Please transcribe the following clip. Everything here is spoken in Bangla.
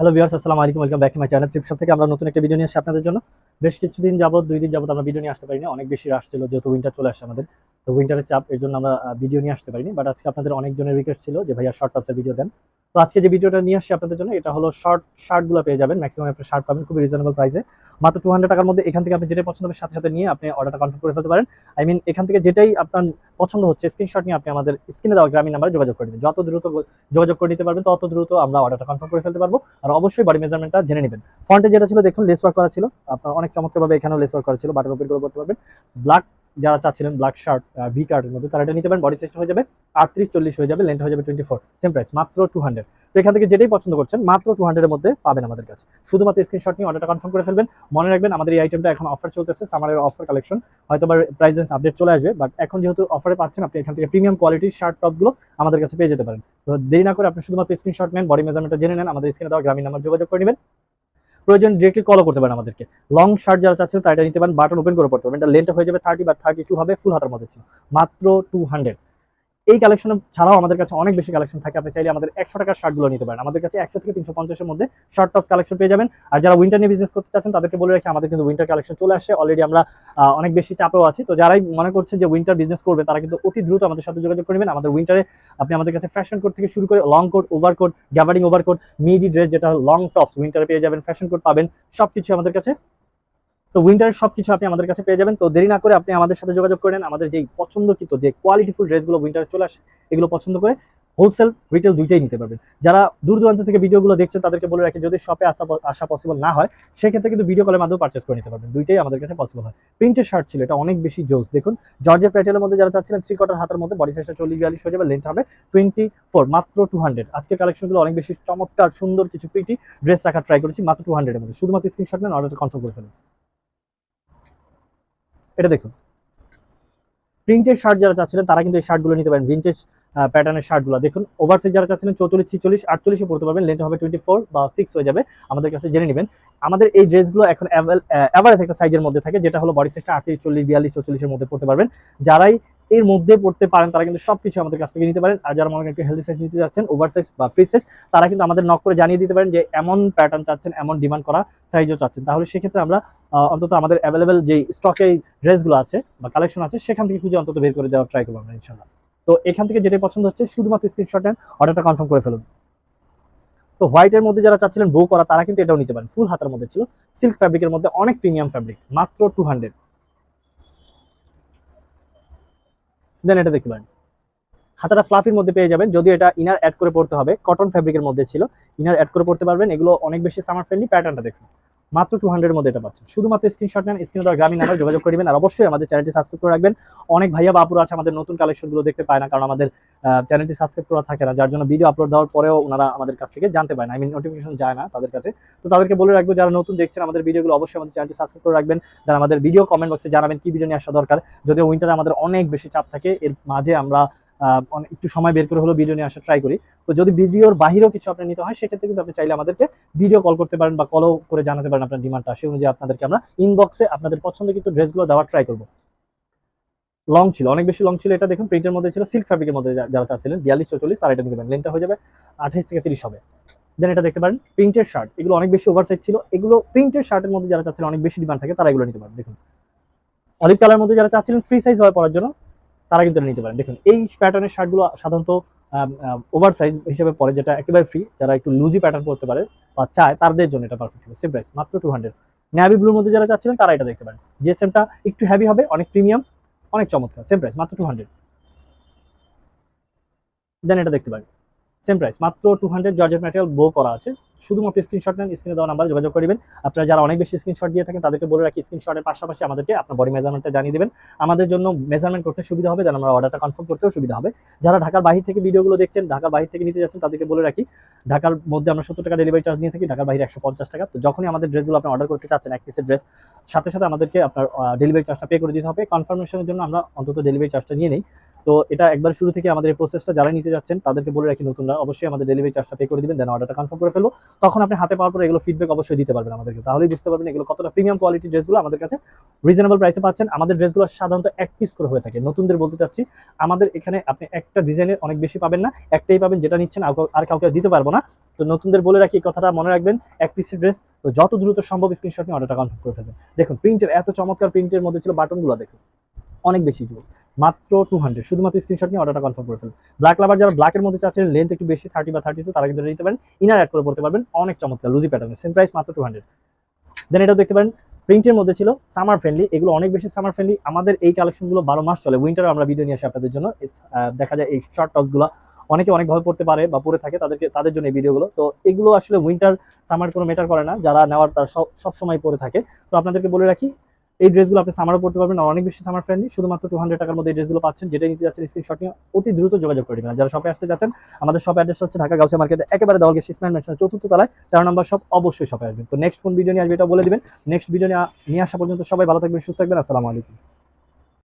হ্যালো ভিউয়ার্স আসসালামু আলাইকুম welcome back to my channel Tripshop থেকে আমরা নতুন একটা ভিডিও নিয়ে আসছি আপনাদের জন্য। বেশ কিছুদিন যাবত দুই দিন যাবত আমরা ভিডিও নিয়ে আসতে পারিনি, অনেক বেশি রাশ ছিল, যেহেতু উইন্টার চলে আসে আমাদের। তো উইন্টারের চাপ, এর জন্য আমরা ভিডিও নিয়ে আসতে পারিনি বাট আজকে আপনাদের অনেকজনের রিকোয়েস্ট ছিল যে, ভাইয়া শর্ট টপসের ভিডিও দেন। তো আজকে যে ভিডিওটা নিয়ে আসছি আপনাদের জন্য, এটা হলো শর্ট শার্টগুলো পেয়ে যাবেন। ম্যাক্সিমাম আপনি শার্ট পাবেন, খুবই রিজনেবল প্রাইসে মাত্র টু টাকার মধ্যে এখান থেকে আপনি যেটাই পছন্দ হবে, সাথে সাথে নিয়ে আপনি অর্ডারটা কনফার্ম করে ফেলতে পারেন। আই মিন এখান থেকে যেটাই আপনার পছন্দ হচ্ছে স্ক্রিনশট নিয়ে আপনি আমাদের স্ক্রিনে দেওয়া গ্রামীণ নাম্বারে যোগাযোগ করে নেবেন। যত দ্রুত যোগাযোগ করে নিতে পারবেন, তত দ্রুত আমরা অর্ডারটা কনফার্ম করে ফেলতে পারব। আর অবশ্যই বডি মেজারমেন্টটা জেনে নেবেন। ফ্রন্টে যেটা ছিল, দেখুন লেস ওয়ার্ক করা ছিল। আপনার অনেক চমৎকারভাবে এখানেও লেস ওয়ার্ক করা ছিল বাটন ওপেন করে করতে পারবেন। ব্ল্যাক যারা চাচ্ছিলেন ব্ল্যাক শার্ট ভি কার্ডের মধ্যে, তারা এটা নিতে পারেন। বডি সাইজটা হয়ে যাবে আটত্রিশ, চল্লিশ হয়ে যাবে লেন্থ হয়ে যাবে টোয়েন্টি ফোর সেম প্রাইস মাত্র টু হান্ড্রেড তো এখান থেকে যেটাই পছন্দ করছেন, মাত্র টু হান্ড্রেডের মধ্যে পাবেন আমাদের কাছে। শুধুমাত্র স্ক্রিনশট নিয়ে অর্ডারটা কনফার্ম করে ফেলবেন। মনে রাখবেন, আমাদের এই আইটেমটা এখন অফার চলতেছে সামারের অফার কালেকশন হয়তো বা প্রাইস আপডেট চলে আসবে বাট এখন যেহেতু অফারে পাচ্ছেন, আপনি এখান থেকে প্রিমিয়াম কোয়ালিটির শার্ট টপগুলো আমাদের কাছে পেয়ে যেতে পারেন। তো দেরি না করে আপনি শুধুমাত্র স্ক্রিনশট নেন বডি মেজারমেন্টটা জেনে নেন, আমাদের স্ক্রিনে দেওয়া গ্রামীণ নাম্বার যোগাযোগ করে নেবেন। প্রয়োজন ডিরেক্টলি কলও করতে পারেন আমাদেরকে। লং শার্ট যারা চাচ্ছেন তারা এটা নিতে পারেন। বাটন ওপেন করে পড়তে পারবেন এটা লেন্থটা হয়ে যাবে থার্টি বা থার্টি টু হবে ফুল হাতের মধ্যে ছিল। মাত্র টু হান্ড্রেড এই কালেকশন ছাড়াও আমাদের কাছে অনেক বেশি কালেকশন থাকে। আপনি চাইলে আমাদের একশো টাকার শার্টগুলো নিতে পারেন। আমাদের কাছে একশো থেকে তিনশো পঞ্চাশের মধ্যে শার্ট টপ কালেকশন পেয়ে যাবেন। আর যারা উইন্টার নিয়ে বিজনেস করতে চাচ্ছেন, তাদেরকে বলে রাখি, আমাদের কিন্তু উইন্টার কালেকশন চলে আসছে। অলরেডি আমরা অনেক বেশি চাপেও আছি। তো যারাই মনে করছেন যে উইন্টার বিজনেস করবে, তারা কিন্তু অতি দ্রুত আমাদের সাথে যোগাযোগ করবেন আমাদের উইন্টারে আপনি আমাদের কাছে ফ্যাশন কোট থেকে শুরু করে লং কোট গ্যাবারিং ওভার কোট মিডি ড্রেস যেটা লং টপস উইন্টারে পেয়ে যাবেন ফ্যাশন কোট পাবেন। সবকিছু আমাদের কাছে তো উইন্টারের সবকিছু আপনি আমাদের কাছে পেয়ে যাবেন। তো দেরি না করে আপনি আমাদের সাথে যোগাযোগ করেন। আমাদের যেই পছন্দকৃত, যে কোয়ালিটিফুল ড্রেসগুলো উইন্টারে চলে আসে, এগুলো পছন্দ করে হোলসেল রিটেল দুইটাই নিতে পারবেন। যারা দূর দূরান্ত থেকে ভিডিওগুলো দেখছেন, তাদেরকে বলে রাখি, যদি শপে আসা আসা পসিবল না হয়, সেক্ষেত্রে কিন্তু ভিডিও কলের মাধ্যমে পারচেস করে নিতে পারবেন। দুইটাই আমাদের কাছে পসিবল হয়। প্রিন্টের শার্ট ছিল, এটা অনেক বেশি জোস। দেখুন জর্জের প্যাটেলের মধ্যে যারা চাচ্ছিলেন থ্রি কোয়ার্টার হাতের মধ্যে বডি সাইজটা চল্লিশ বিয়াল্লিশ হয়ে যাবে লেন্থ হবে টোয়েন্টি ফোর মাত্র টু হান্ড্রেড আজকের কালেকশনগুলো অনেক বেশি চমৎকার, সুন্দর কিছু প্রিটি ড্রেস রাখার ট্রাই করেছি, মাত্র টু হান্ড্রেডের মধ্যে। শুধুমাত্র স্ক্রিনশট নেন অর্ডারটা কনফার্ম করে ফেলুন। এটা দেখুন। প্রিন্টের শার্ট যারা চাচ্ছিলেন, তারা কিন্তু এই শার্টগুলো নিতে পারেন। ভিন্টেজ প্যাটার্নের শার্টগুলো দেখুন ওভার সাইজ যারা চাচ্ছিলেন, চৌচল্লিশ, ছিচল্লিশ, আটচল্লিশে পড়তে পারবেন। লেন্থ হবে টোয়েন্টি ফোর বা সিক্স হয়ে যাবে। আমাদের কাছে জেনে নেবেন। আমাদের এই ড্রেসগুলো এখন অ্যাভারেজ একটা সাইজের মধ্যে থাকে, যেটা হলো বডি সাইজটা আটত্রিশ, চল্লিশ, বিয়াল্লিশ, চৌচল্লিশের মধ্যে পড়তে পারবেন। যারাই এর মধ্যে পড়তে পারেন, তারা কিন্তু সবকিছু আমাদের কাছ থেকে নিতে পারেন। আর যারা মনে একটু হেলদি সাইজ নিতে যাচ্ছেন ওভার সাইজ বা ফ্রি সাইজ তারা কিন্তু আমাদের নক করে জানিয়ে দিতে পারেন যে, এমন প্যাটার্ন চাচ্ছেন, এমন ডিমান্ড করা সাইজও চাচ্ছেন। তাহলে সেক্ষেত্রে আমরা অন্তত আমাদের অ্যাভেলেবেল যে স্টকে ড্রেসগুলো আছে বা কালেকশন আছে, সেখান থেকে খুঁজে অন্তত বের করে দেওয়ার ট্রাই করব আমরা ইনশাল্লাহ তো এখান থেকে যেটাই পছন্দ হচ্ছে, শুধুমাত্র স্ক্রিনশট নেন অর্ডারটা কনফার্ম করে ফেলুন। তো হোয়াইটের মধ্যে যারা চাচ্ছিলেন বউ করা, তারা কিন্তু এটাও নিতে পারেন। ফুল হাতের মধ্যে ছিল। সিল্ক ফ্যাব্রিকের মধ্যে অনেক প্রিমিয়াম ফ্যাব্রিক মাত্র টু হান্ড্রেড দেন এটা দেখতে পারেন। হাতাটা ফ্লাফির মধ্যে পেয়ে যাবেন। যদি এটা ইনার অ্যাড করে পড়তে হবে কটন ফ্যাব্রিকের মধ্যে ছিল। ইনার অ্যাড করে পড়তে পারবেন। এগুলো অনেক বেশি সামার ফ্রেন্ডলি প্যাটার্নটা দেখুন। মাত্র টু হান্ড্রেডের মধ্যে এটা পাচ্ছেন। শুধুমাত্র স্ক্রিনশট নেন স্ক্রিনে দেওয়া গ্রামীণ নাম্বার যোগাযোগ করবেন আর অবশ্যই আমাদের চ্যানেলটি সাবস্ক্রাইব করে রাখবেন। অনেক ভাইয়া বাপুরা আছে আমাদের নতুন কালেকশনগুলো দেখতে পায় না, কারণ আমাদের চ্যানেলটি সাবস্ক্রাইব করা থাকে না, যার জন্য ভিডিও আপলোড দেওয়ার পরেও ওনারা আমাদের কাছ থেকে জানতে পারে না। আই মিন নোটিফিকেশন যায় না তাদের কাছে। তো তাদেরকে বলে রাখব, যারা নতুন দেখছেন আমাদের ভিডিওগুলো অবশ্যই আমাদের চ্যানেলটি সাবস্ক্রাইব করে রাখবেন। যারা আমাদের ভিডিও কমেন্ট বক্সে জানাবেন কি ভিডিও নিয়ে আসা দরকার, যদিও উইন্টারে আমাদের অনেক বেশি চাপ থাকে, এর মাঝে আমরা একটু সময় বের করে হলো ভিডিও নিয়ে আসা ট্রাই করি। তো যদি ভিডিওর বাহিরেও কিছু আপনি নিতে হয়, সেক্ষেত্রে কিন্তু আপনি চাইলে আমাদেরকে ভিডিও কল করতে পারেন বা কলও করে জানাতে পারেন আপনার ডিমান্ডটা সেই অনুযায়ী আপনাদেরকে আমরা ইনবক্সে আপনাদের পছন্দ কিন্তু ড্রেসগুলো দেওয়ার ট্রাই করব। লং ছিল, অনেক বেশি লং ছিল। এটা দেখুন প্রিন্টের মধ্যে ছিল সিল্ক ফ্যাব্রিকের মধ্যে যারা চাচ্ছিলেন, বিয়াল্লিশ চল্লিশ, তারা এটা পারেন। লেনটা হয়ে যাবে আঠাইশ থেকে তিরিশ হবে। দেন এটা দেখতে পারেন প্রিন্টের শার্ট এগুলো অনেক বেশি ওভার সাইজ ছিল। এগুলো প্রিন্টের শার্টের মধ্যে যারা চাচ্ছিলেন, অনেক বেশি ডিমান্ড থাকে, তারা এগুলো নিতে পারেন। দেখুন অলিভ কালার মধ্যে যারা চাচ্ছিলেন ফ্রি সাইজ হওয়ার পড়ার জন্য তারা কিন্তু নিতে পারেন। দেখুন, এই প্যাটার্নের শার্টগুলো সাধারণত ওভার সাইজ হিসেবে পড়ে যেটা একেবারে ফ্রি যারা একটু লুজি প্যাটার্ন পড়তে পারে বা চায়, তাদের জন্য এটা পারফেক্ট হবে। সেম প্রাইস মাত্র টু হান্ড্রেড ন্যাভি ব্লুর মধ্যে যারা চাচ্ছিলেন, তারা এটা দেখতে পারেন। জিএসএমটা একটু হ্যাভি হবে, অনেক প্রিমিয়াম অনেক চমৎকার সেম প্রাইস মাত্র টু হান্ড্রেড দেন এটা দেখতে পারেন। সেম প্রাইস মাত্র টু হান্ড্রেড জর্জের ম্যাটেরিয়াল বো করা আছে। শুধুমাত্র স্ক্রিনশট নেন স্ক্রিনে দেওয়া নাম্বার যোগাযোগ করবেন আপনারা যারা অনেক বেশি স্ক্রিনশট দিয়ে থাকেন, তাদেরকে বলে রাখি স্ক্রিনশটের পাশাপাশি আমাদেরকে আপনার বডি মেজারমেন্টটা জানিয়ে দেবেন। আমাদের জন্য মেজারমেন্ট করতে সুবিধা হবে, যেন আমরা অর্ডারটা কনফার্ম করতেও সুবিধা হবে। যারা ঢাকার বাহির থেকে ভিডিওগুলো দেখছেন, ঢাকার বাহির থেকে নিতে যাচ্ছেন, তাদেরকে বলে রাখি, ঢাকার মধ্যে আমরা সত্তর টাকা ডেলিভারি চার্জ নিয়ে থাকি, ঢাকার বাইরে একশো পঞ্চাশ টাকা। তো যখনই আমাদের ড্রেসগুলো আপনি অর্ডার করতে চাচ্ছেন, এক পিসের ড্রেস সাথে সাথে আমাদেরকে আপনার ডেলিভারি চার্জটা পে করে দিতে হবে। কনফার্মেশনের জন্য আমরা অন্তত ডেলিভারি চার্জটা নিয়ে নিই। তো এটা একবার শুরু থেকে আমাদের এই প্রসেসটা যারা নিতে যাচ্ছেন, তাদেরকে বলে রাখি নতুনরা, অবশ্যই আমাদের ডেলিভারি চার্জটা পে করে দিবেন দেন অর্ডারটা কনফার্ম করে ফেলব। তখন আপনি হাতে পাওয়ার পরে এগুলো ফিডব্যাক অবশ্যই দিতে পারবেন আমাদেরকে। তাহলেই বুঝতে পারবেন এগুলো কতটা প্রিমিয়াম কোয়ালিটি ড্রেসগুলো আমাদের কাছে রিজনেবল প্রাইসে পাচ্ছেন। আমাদের ড্রেসগুলো সাধারণত এক পিস করে হয়ে থাকে। নতুনদের বলতে চাচ্ছি, আমাদের এখানে আপনি একটা ডিজাইনের অনেক বেশি পাবেন না, একটাই পাবেন যেটা নিচ্ছেন, আর কাউ- আর কাউকে দিতে পারব না। তো নতুনদের বলে রাখি কথাটা মনে রাখবেন, এক পিসের ড্রেস তো যত দ্রুত সম্ভব স্ক্রিনশট নিয়ে অর্ডারটা কনফার্ম করে ফেলবেন। দেখুন প্রিন্টের এত চমৎকার প্রিন্টের মধ্যে ছিল বাটনগুলো দেখুন। অনেক বেশি জুস মাত্র টু হান্ড্রেড শুধুমাত্র স্ক্রিনশট নিয়ে অর্ডারটা কনফার্ম করে ফেলবেন ব্ল্যাক লাভার যারা ব্ল্যাকের মধ্যে চাচ্ছেন লেন্থ একটু বেশি থার্টি বা থার্টি টু তারা কিন্তু নিতে পারেন। ইনার অ্যাড করে পড়তে পারবেন, অনেক চমৎকার লুজি প্যাটার্নের সেম প্রাইস মাত্র টু হান্ড্রেড দেন এটা দেখতে পারেন প্রিন্টের মধ্যে ছিল সামার ফ্রেন্ডলি এগুলো অনেক বেশি সামার ফ্রেন্ডলি আমাদের এই কালেকশনগুলো বারো মাস চলে উইন্টারে আমরা ভিডিও নিয়ে আসি আপনাদের জন্য। দেখা যায় এই শর্ট টপগুলো অনেকে অনেকভাবে পড়তে পারে বা পরে থাকে তাদেরকে, তাদের জন্য এই ভিডিওগুলো তো এগুলো আসলে উইন্টার সামার কোনো মেটার করে না। যারা নেওয়ার তার সব সবসময় পরে থাকে। তো আপনাদেরকে বলে রাখি এই ড্রেসগুলো আপনি সামারও পড়তে পারবেন অনেক বেশি সামার ফ্রেন্ডলি শুধুমাত্র টু হান্ড্রেড টাকার মধ্যে এই ড্রেসগুলো পাচ্ছেন, যেটা নিতে যাচ্ছেন স্ক্রিনশট নিয়ে অতি দ্রুত যোগাযোগ করে দেবেন যারা শপে আসতে যাচ্ছেন আমাদের শপ অ্যাড্রেস হচ্ছে ঢাকা গাউসিয়া মার্কেটে একেবারে দেওয়াল গেছে ইসমাইল মেনশনের চতুর্থ তলায়, তেরো নম্বর শপ অবশ্যই শপে আসবেন। তো নেক্সট কোন ভিডিও নিয়ে আসবে এটা বলে দেবেন। নেক্সট ভিডিও নিয়ে আসা পর্যন্ত সবাই ভালো থাকবেন, সুস্থ থাকবেন, আসসালামু আলাইকুম।